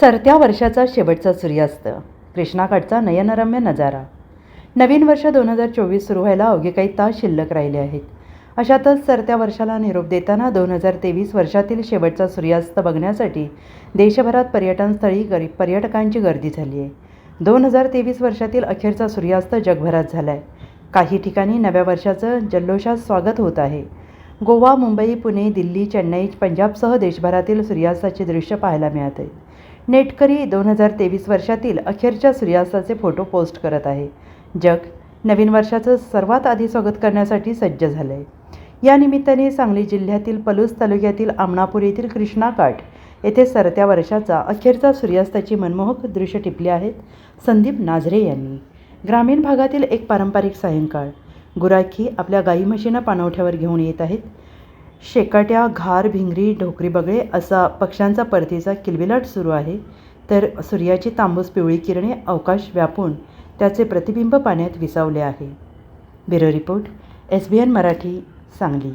सरत्या वर्षाचा शेवटचा सूर्यास्त. कृष्णाकाठचा नयनरम्य नजारा. नवीन वर्ष दोन हजार चोवीस सुरू व्हायला अवघे काही तास शिल्लक राहिले आहेत. अशातच सरत्या वर्षाला निरोप देताना दोन हजार तेवीस वर्षातील शेवटचा सूर्यास्त बघण्यासाठी देशभरात पर्यटनस्थळी गरी पर्यटकांची गर्दी झाली आहे दोन हजार तेवीस वर्षातील अखेरचा सूर्यास्त जगभरात झाला आहे काही ठिकाणी नव्या वर्षाचं जल्लोषात स्वागत होत आहे. गोवा मुंबई पुणे दिल्ली चेन्नई पंजाबसह देशभरातील सूर्यास्ताची दृश्य पाहायला मिळत आहेत. नेटकरी दोन हजार तेवीस वर्षातील अखेरच्या सूर्यास्ताचे फोटो पोस्ट करत आहे. जग नवीन वर्षाचं सर्वात आधी स्वागत करण्यासाठी सज्ज झालं आहे या निमित्ताने सांगली जिल्ह्यातील पलूस तालुक्यातील आमणापूर येथील कृष्णाकाठ येथे सरत्या वर्षाचा अखेरचा सूर्यास्ताची मनमोहक दृश्य टिपली आहेत संदीप नाझरे यांनी. ग्रामीण भागातील एक पारंपरिक सायंकाळ. गुराखी आपल्या गाई म्हशींना पाणवठ्यावर घेऊन येत आहेत. शेकाट्या घार भिंगरी ढोकरी बगळे असा पक्ष्यांचा परतीचा किलबिलाट सुरू आहे. तर सूर्याची तांबूस पिवळी किरणे अवकाश व्यापून त्याचे प्रतिबिंब पाण्यात विसावले आहे. Bureau report S B N Marathi Sangli.